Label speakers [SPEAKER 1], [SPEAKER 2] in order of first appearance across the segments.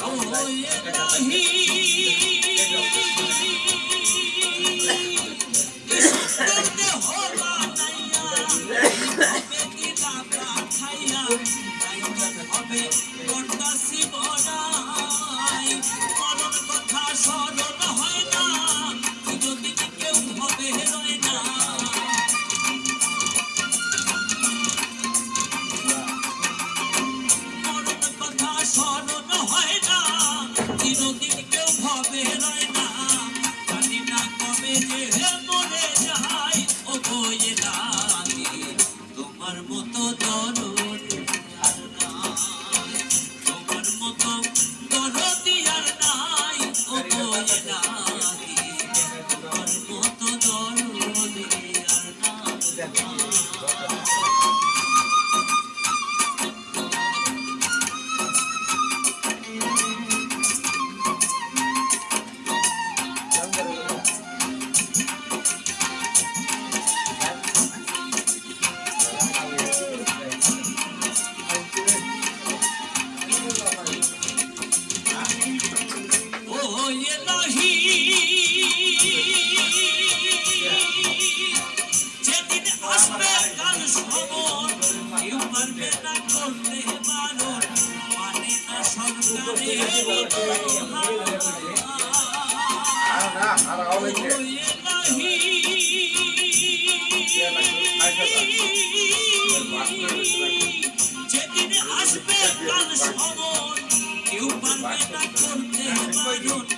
[SPEAKER 1] Oh, yeah, no, he.
[SPEAKER 2] 我的怀抱 যেদিন আসবে কাল সময় কেউ পারবে না করতে মানে পারুন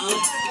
[SPEAKER 2] Wow.